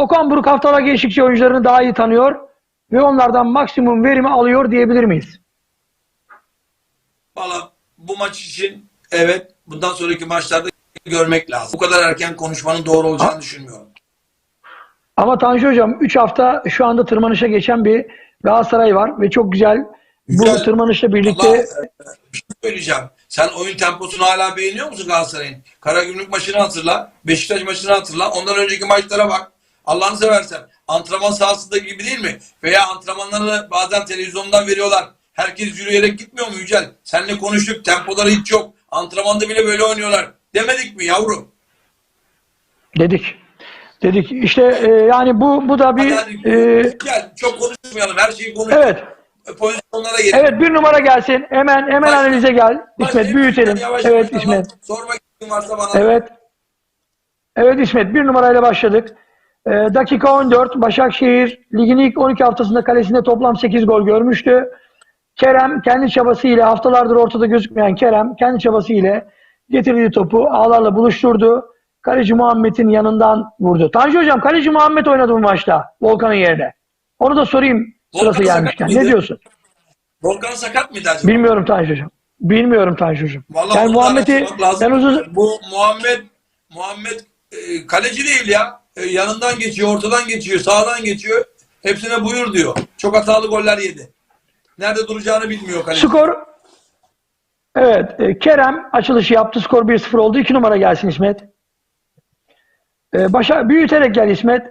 Okan Buruk haftalar geçtikçe oyuncularını daha iyi tanıyor ve onlardan maksimum verimi alıyor diyebilir miyiz? Valla bu maç için evet bundan sonraki maçlarda görmek lazım. Bu kadar erken konuşmanın doğru olacağını düşünmüyorum. Ama Tanju Hocam 3 hafta şu anda tırmanışa geçen bir Galatasaray var ve çok güzel, bu Güzel. tırmanışla birlikte Vallahi, bir şey söyleyeceğim. Sen oyun temposunu hala beğeniyor musun Galatasaray'ın? Karagümrük maçını hatırla. Beşiktaş maçını hatırla. Ondan önceki maçlara bak. Allah'ını seversen. Antrenman sahasında gibi değil mi? Veya antrenmanları bazen televizyondan veriyorlar. Herkes yürüyerek gitmiyor mu Yücel? Seninle konuştuk. Tempoları hiç yok. Antrenmanda bile böyle oynuyorlar. Demedik mi yavrum? dedik. Dedik işte e, yani bu bu da bir Hadi, hadi. e, Gel çok konuşmayalım. Her şeyi konuşalım. evet Pozisyonlara gelelim. evet bir numara gelsin. Hemen hemen Başla. analize gel. İsmet Başlayın. büyütelim. Yavaş Evet yavaş İsmet. İstediğin varsa bana. Evet. Evet İsmet bir numarayla başladık. Ee, dakika 14 Başakşehir ligin ilk 12 haftasında kalesinde toplam 8 gol görmüştü. Kerem kendi çabasıyla haftalardır ortada gözükmeyen Kerem kendi çabasıyla getirdiği topu ağlarla buluşturdu. Kaleci Muhammed'in yanından vurdu. Tanju Hocam kaleci Muhammed oynadı bu maçta Volkan'ın yerine. Onu da sorayım sırası Volkan gelmişken. sakat Ne diyorsun? Volkan sakat mıydı acaba? Bilmiyorum Tanju Hocam. Bilmiyorum Tanju Hocam. Vallahi Yani Muhammed'i ben uzun Bu Muhammed Muhammed e, kaleci değil ya. E, yanından geçiyor, ortadan geçiyor, sağdan geçiyor. Hepsine buyur diyor. Çok hatalı goller yedi. Nerede duracağını bilmiyor kaleci. Skor Evet. e, Kerem açılışı yaptı. Skor 1-0 oldu. 2 numara gelsin İsmet. E, başa, büyüterek gel İsmet.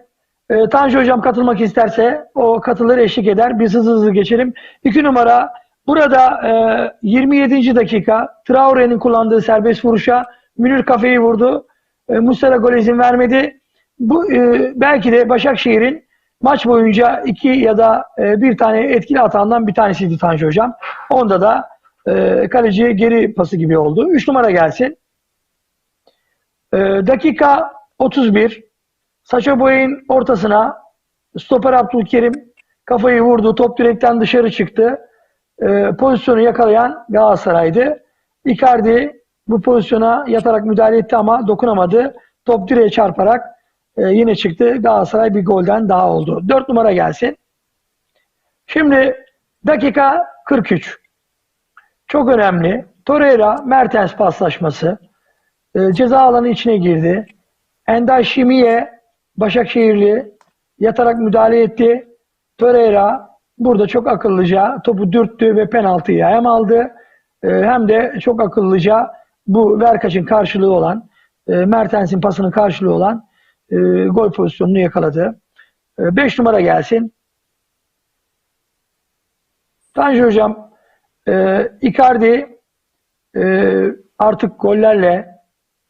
Tanju Hocam katılmak isterse o katılır eşlik eder. Biz hızlı hızlı geçelim. 2 numara burada e, 27. dakika Traore'nin kullandığı serbest vuruşa Münir kafeyi vurdu. Muslera gol izin vermedi. Bu e, belki de Başakşehir'in maç boyunca iki ya da e, bir tane etkili hatandan bir tanesiydi Tanju Hocam. Onda da e, kaleciye geri pası gibi oldu. 3 numara gelsin. E, dakika 31. Saça Boy'un ortasına stoper Abdülkerim kafayı vurdu. Top direkten dışarı çıktı. E, pozisyonu yakalayan Galatasaray'dı. Icardi bu pozisyona yatarak müdahale etti ama dokunamadı. Top direğe çarparak e, yine çıktı. Galatasaray bir golden daha oldu. 4 numara gelsin. Şimdi dakika 43. Çok önemli. Torreira Mertens paslaşması. E, ceza alanı içine girdi. Ender Şimiye Başakşehirli yatarak müdahale etti. Torreira burada çok akıllıca topu dürttü ve penaltıyı hem aldı e, hem de çok akıllıca bu Verkaç'ın karşılığı olan e, Mertens'in pasının karşılığı olan e, gol pozisyonunu yakaladı. 5 numara gelsin. Tanju Hocam e, Icardi e, artık gollerle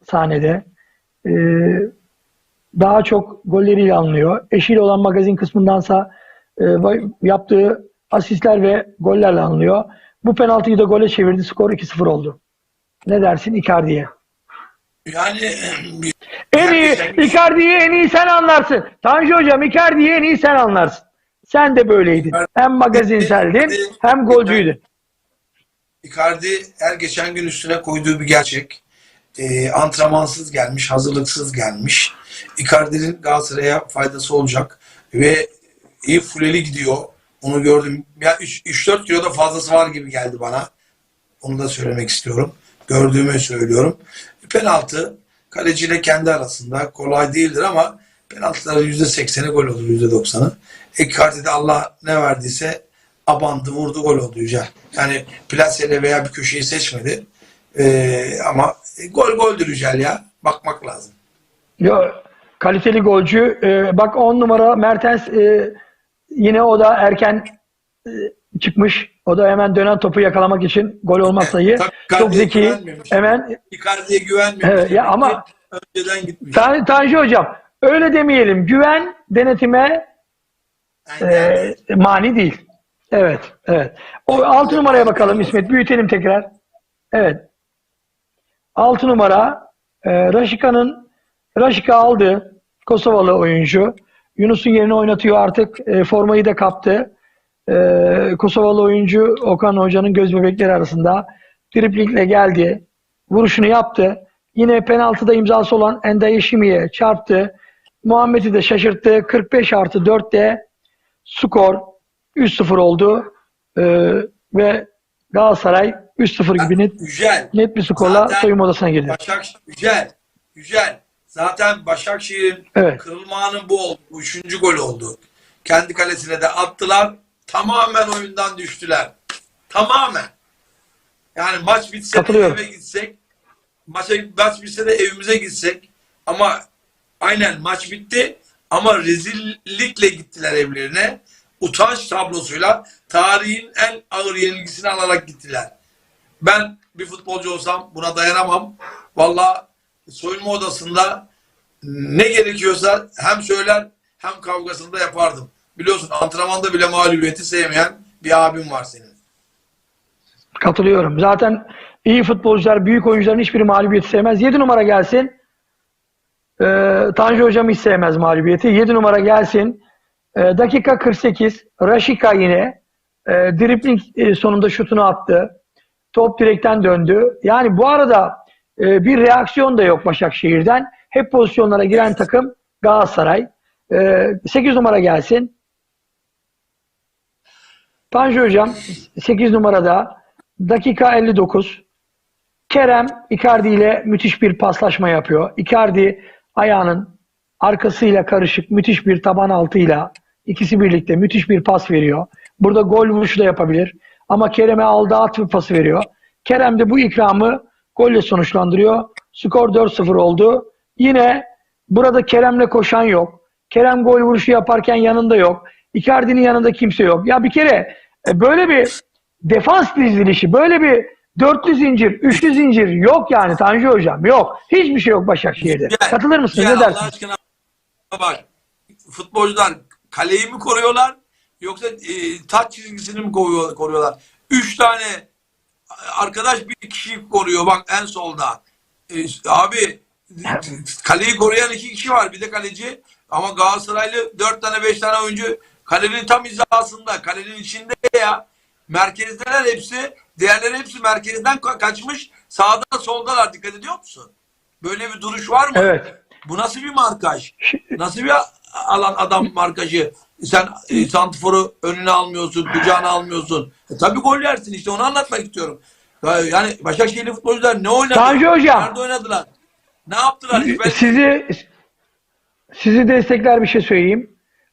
sahnede e, daha çok golleriyle anılıyor. Eşiyle olan magazin kısmındansa e, yaptığı asistler ve gollerle anılıyor. Bu penaltıyı da gole çevirdi. Skor 2-0 oldu. Ne dersin Icardi'ye? Yani En iyi Gerçekten- Icardi'yi en iyi sen anlarsın. Tanju hocam Icardi'yi en iyi sen anlarsın. Sen de böyleydin. Hem magazinseldin hem golcüydün. Icardi her geçen gün üstüne koyduğu bir gerçek. Ee, antrenmansız gelmiş, hazırlıksız gelmiş. Icardi'nin Galatasaray'a faydası olacak ve iyi fuleli gidiyor. Onu gördüm. Ya 3-4 kilo da fazlası var gibi geldi bana. Onu da söylemek istiyorum. Gördüğümü söylüyorum. Penaltı kaleciyle kendi arasında kolay değildir ama penaltıların %80'i gol olur %90'ı. Icardi de Allah ne verdiyse abandı, vurdu, gol oldu Yücel. Yani plaseyle veya bir köşeyi seçmedi. Ee, ama gol goldür Yücel ya. Bakmak lazım. Yo, kaliteli golcü. Ee, bak 10 numara Mertens e, yine o da erken e, çıkmış. O da hemen dönen topu yakalamak için gol olmaz sayı. Tabii, Çok zeki. güvenmemiş. Hemen Icardi'ye güvenmiyor. Evet, ya ama- önceden gitmiş. Tan Tanju hocam öyle demeyelim. Güven denetime e, mani değil. Evet, evet. O 6 numaraya bakalım İsmet. Büyütelim tekrar. Evet. 6 numara e, Raşika'nın Raşika aldı. Kosovalı oyuncu. Yunus'un yerine oynatıyor artık. E, formayı da kaptı. E, Kosovalı oyuncu Okan Hoca'nın göz bebekleri arasında. Driplingle geldi. Vuruşunu yaptı. Yine penaltıda imzası olan Endaye Şimi'ye çarptı. Muhammed'i de şaşırttı. 45 artı 4'te skor 3-0 oldu. Ee, ve Galatasaray 3-0 gibi net, Yücel. net bir skorla Zaten- soyunma odasına girdi. Başak Yücel. Yücel. Zaten Başakşehir'in Evet. kırılma anı bu oldu. Bu üçüncü gol oldu. Kendi kalesine de attılar. Tamamen oyundan düştüler. Tamamen. Yani maç bitse de eve gitsek maça, maç bitse de evimize gitsek ama aynen maç bitti ama rezillikle gittiler evlerine. Utanç tablosuyla tarihin en ağır yenilgisini alarak gittiler. Ben bir futbolcu olsam buna dayanamam. Valla soyunma odasında ne gerekiyorsa hem söyler hem kavgasını da yapardım. Biliyorsun antrenmanda bile mağlubiyeti sevmeyen bir abim var senin. Katılıyorum. Zaten iyi futbolcular, büyük oyuncuların hiçbiri mağlubiyeti sevmez. 7 numara gelsin. Ee, Tanju Hocam hiç sevmez mağlubiyeti. 7 numara gelsin. Ee, dakika 48. Raşika yine. Ee, dribling e, sonunda şutunu attı. Top direkten döndü. Yani bu arada e, bir reaksiyon da yok Başakşehir'den. Hep pozisyonlara giren takım Galatasaray. Ee, 8 numara gelsin. Tanju Hocam 8 numarada dakika 59 Kerem Icardi ile müthiş bir paslaşma yapıyor. Icardi ayağının arkasıyla karışık müthiş bir taban altıyla ikisi birlikte müthiş bir pas veriyor. Burada gol vuruşu da yapabilir. Ama Kerem'e aldığı atı pası veriyor. Kerem de bu ikramı golle sonuçlandırıyor. Skor 4-0 oldu. Yine burada Kerem'le koşan yok. Kerem gol vuruşu yaparken yanında yok. Icardi'nin yanında kimse yok. Ya bir kere e, böyle bir defans dizilişi, böyle bir dörtlü zincir, üçlü zincir yok yani Tanju Hocam. Yok. Hiçbir şey yok Başakşehir'de. Gel, Katılır mısınız? gel Ne Allah dersiniz? aşkına bak. Futbolcular kaleyi mi koruyorlar yoksa e, taç çizgisini mi koruyor- koruyorlar? Üç tane arkadaş bir kişiyi koruyor bak en solda. E, abi kaleyi koruyan iki kişi var bir de kaleci ama Galatasaraylı dört tane beş tane oyuncu kalenin tam hizasında kalenin içinde ya merkezdeler hepsi diğerleri hepsi merkezden ka- kaçmış sağda soldalar dikkat ediyor musun? Böyle bir duruş var mı? Evet. Bu nasıl bir markaj? Nasıl bir alan adam markajı? Sen e, santiforu önüne almıyorsun, kucağına almıyorsun. E, tabii gol yersin işte onu anlatmak istiyorum. Ya- Yani Başakşehirli futbolcular ne oynadı? Tanju Hocam. Nerede oynadılar? Ne yaptılar? Sizi sizi destekler bir şey söyleyeyim.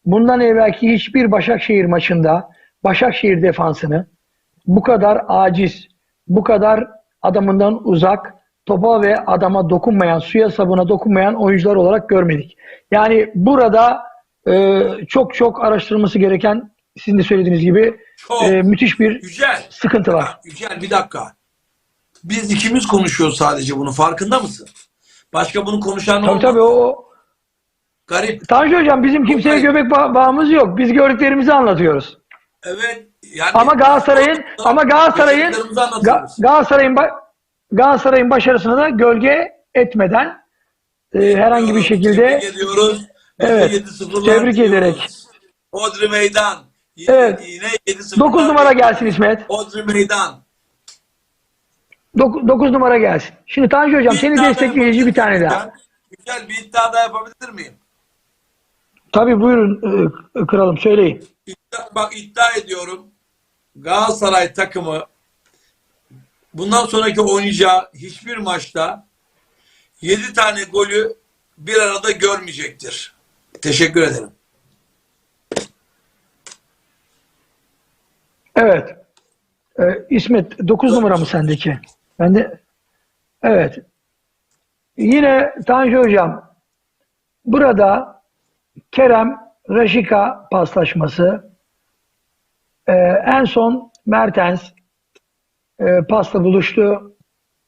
Bundan evvelki hiçbir Başakşehir maçında Başakşehir defansını bu kadar aciz, bu kadar adamından uzak, topa ve adama dokunmayan, suya sabuna dokunmayan oyuncular olarak görmedik. Yani burada e, çok çok araştırılması gereken sizin de söylediğiniz gibi Çok. e, müthiş bir Yücel. sıkıntı var. Yücel bir dakika. Biz ikimiz konuşuyoruz sadece bunu. Farkında mısın? Başka bunu konuşan Tabii olmadı. tabii o Garip. Tanju Hocam bizim kimseye göbek ba- bağımız yok. Biz gördüklerimizi anlatıyoruz. Evet. Yani Ama Galatasaray'ın ama Galatasaray'ın Ga-. Galatasaray'ın ba- Galatasaray'ın başarısını da gölge etmeden e, herhangi bir şekilde Tebrik ediyoruz. Evet. de 7-0'lar Tebrik ederek. Odri Meydan. Yine, Evet. Yine 7-0'lar 9 numara gelsin İsmet. Odri Meydan. 9 numara gelsin. Şimdi Tanju Hocam Bir seni iddia da destekleyici bir tane daha. miyim? Güzel bir iddia da yapabilir miyim? Tabii buyurun e, kralım söyleyin. İddia- bak iddia ediyorum. Galatasaray takımı bundan sonraki oynayacağı hiçbir maçta 7 tane golü bir arada görmeyecektir. Teşekkür ederim. Evet. E, İsmet 9 numara mı sendeki? Ben de Evet. Yine Tanju Hocam burada Kerem Raşika paslaşması e, en son Mertens e, pasla buluştu.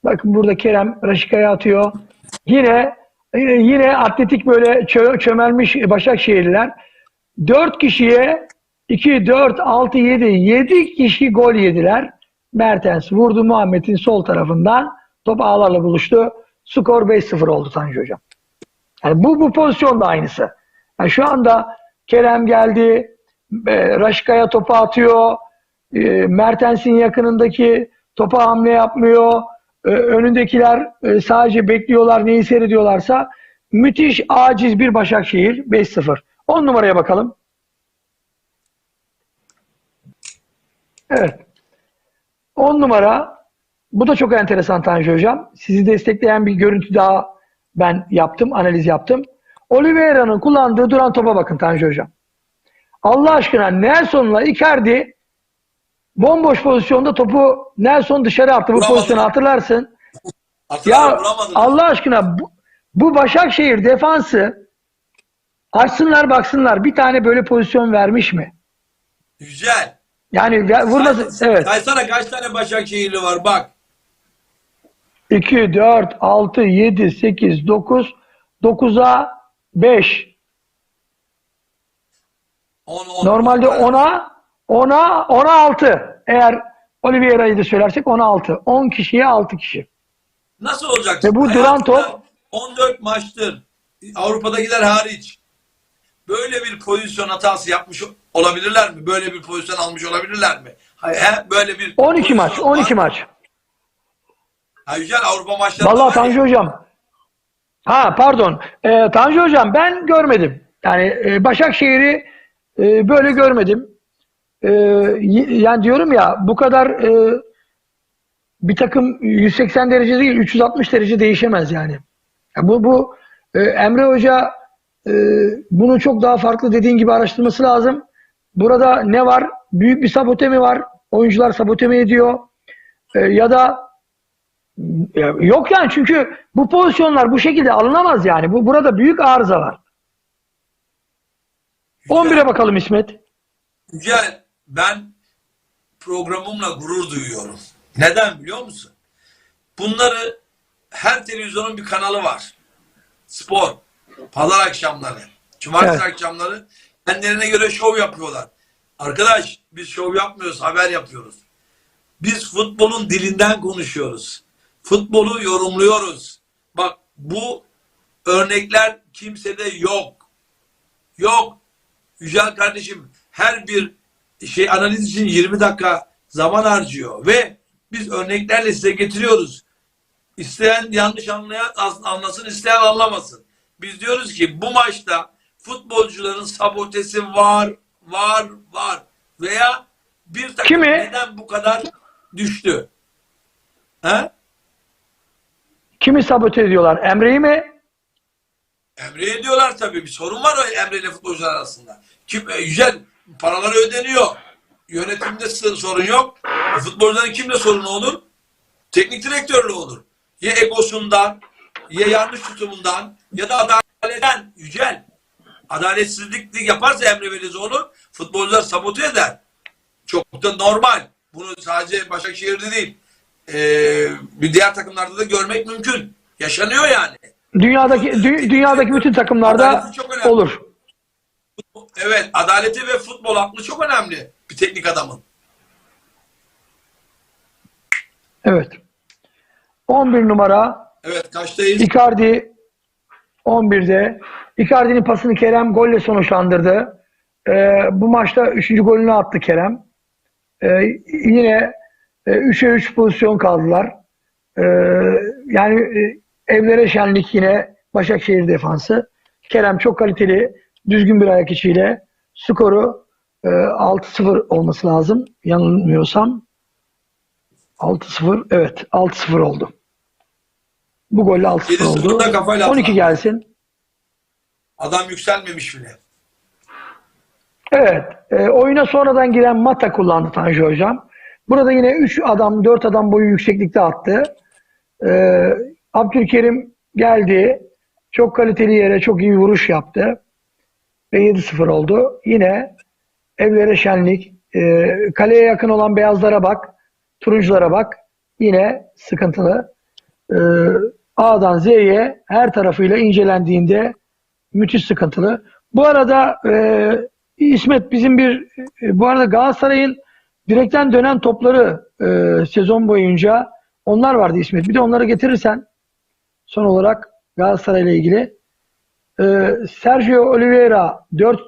Bakın burada Kerem Raşika'ya atıyor. Yine e, yine atletik böyle çö- çömelmiş Başakşehirliler 4 kişiye 2, 4, 6, 7, 7 kişi gol yediler. Mertens vurdu Muhammed'in sol tarafından. Top ağlarla buluştu. Skor 5-0 oldu Tanju Hocam. Yani bu, bu pozisyon da aynısı. Yani şu anda Kerem geldi. E, Raşka'ya topu atıyor. E, Mertens'in yakınındaki topa hamle yapmıyor. E, önündekiler e, sadece bekliyorlar neyi seyrediyorlarsa müthiş aciz bir Başakşehir 5-0. 10 numaraya bakalım. Evet. 10 numara bu da çok enteresan Tanju Hocam. Sizi destekleyen bir görüntü daha ben yaptım, analiz yaptım. Oliveira'nın kullandığı duran topa bakın Tanju Hocam. Allah aşkına Nelson'la Icardi bomboş pozisyonda topu Nelson dışarı attı. Bu pozisyonu hatırlarsın. Hatırlar Ya vuramadılar. Allah aşkına bu, bu Başakşehir defansı açsınlar baksınlar bir tane böyle pozisyon vermiş mi? Güzel. Yani vurması evet. Saysana kaç tane Başakşehirli var bak. 2 4 6 7 8 9 9'a 5. 10, 10. Normalde 10'a 10'a 10'a 6. Eğer Oliveira'yı da söylersek 10'a 6. 10 kişiye 6 kişi. Nasıl olacak? Ve bu duran top- 14 maçtır. Avrupa'dakiler hariç. Böyle bir pozisyon hatası yapmış olabilirler mi? Böyle bir pozisyon almış olabilirler mi? He, böyle bir 12 maç, pozisyon 12 var. maç. Ha, güzel Avrupa maçlarında Vallahi. Tanju hocam. Ha pardon. Ee, Tanju hocam ben görmedim. Yani e, Başakşehir'i e, böyle görmedim. E, yani diyorum ya bu kadar e, bir takım 180 derece değil 360 derece değişemez yani. Ya bu bu e, Emre Hoca e, bunu çok daha farklı dediğin gibi araştırması lazım. Burada ne var? Büyük bir sabote mi var? Oyuncular sabote mi ediyor? E, ya da yok yani çünkü bu pozisyonlar bu şekilde alınamaz yani. Bu burada büyük arıza var. 11'e bakalım İsmet. Güzel. Ben programımla gurur duyuyorum. Neden biliyor musun? Bunları her televizyonun bir kanalı var. Spor. Pazar akşamları. Cumartesi Evet. akşamları kendilerine göre şov yapıyorlar. Arkadaş biz şov yapmıyoruz, haber yapıyoruz. Biz futbolun dilinden konuşuyoruz. Futbolu yorumluyoruz. Bak bu örnekler kimsede yok. Yok. Yücel kardeşim her bir şey analiz için 20 dakika zaman harcıyor ve biz örneklerle size getiriyoruz. İsteyen yanlış anlayan as- anlasın, isteyen anlamasın. Biz diyoruz ki bu maçta futbolcuların sabotesi var, var, var veya bir takım Kimi? neden bu kadar düştü? He? Kimi sabote ediyorlar? Emre'yi mi? Emre'ye diyorlar tabii. Bir sorun var o Emre ile futbolcular arasında. Kim, e, güzel paraları ödeniyor. Yönetimde sorun yok. Futbolcuların kimle sorunu olur? Teknik direktörle olur. Ya egosundan, ya yanlış tutumundan, ya da adaletten. Yücel. Adaletsizlik yaparsa Emre Belezoğlu futbolcular sabote eder. Çok da normal. Bunu sadece Başakşehir'de değil. E, bir diğer takımlarda da görmek mümkün. Yaşanıyor yani. Dünyadaki dü- dünyadaki bütün takımlarda olur. Evet, adaleti ve futbol aklı çok önemli bir teknik adamın. Evet. 11 numara Evet, kaçtayız? Icardi 11'de. Icardi'nin pasını Kerem golle sonuçlandırdı. Ee, bu maçta 3. golünü attı Kerem. Ee, yine e, 3'e 3 pozisyon kaldılar. Ee, yani e, evlere şenlik yine Başakşehir defansı. Kerem çok kaliteli, düzgün bir ayak içiyle skoru e, 6-0 olması lazım. Yanılmıyorsam. 6-0 evet 6-0 oldu. Bu golle 6-0 Yedi oldu. sıfırda kafayla 12 attılar. gelsin. Adam yükselmemiş bile. Evet. E, oyuna sonradan giren Mata kullandı Tanju Hocam. Burada yine 3 adam 4 adam boyu yükseklikte attı. E, Abdülkerim geldi. Çok kaliteli yere çok iyi vuruş yaptı. Ve 7-0 oldu. Yine evlere şenlik. E, kaleye yakın olan beyazlara bak. Turunculara bak. Yine sıkıntılı. E, A'dan Z'ye her tarafıyla incelendiğinde müthiş sıkıntılı. Bu arada e, İsmet bizim bir e, bu arada Galatasaray'ın direkten dönen topları e, sezon boyunca onlar vardı İsmet. Bir de onları getirirsen son olarak Galatasaray ile ilgili e, Sergio Oliveira 4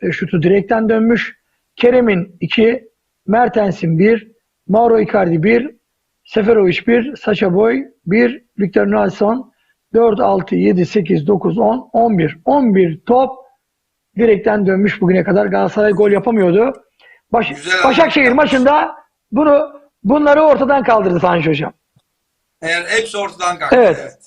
e, şutu direkten dönmüş. Kerem'in 2, Mertens'in 1, Mauro Icardi 1, Seferovic 1, Sacha Boy 1, Victor Nelson 4, 6, 7, 8, 9, 10, 11. 11 top direkten dönmüş bugüne kadar. Galatasaray gol yapamıyordu. Baş- Güzel Başakşehir maçında bunu bunları ortadan kaldırdı Tanju Hocam. Eğer hepsi ortadan kalktı. Evet. evet.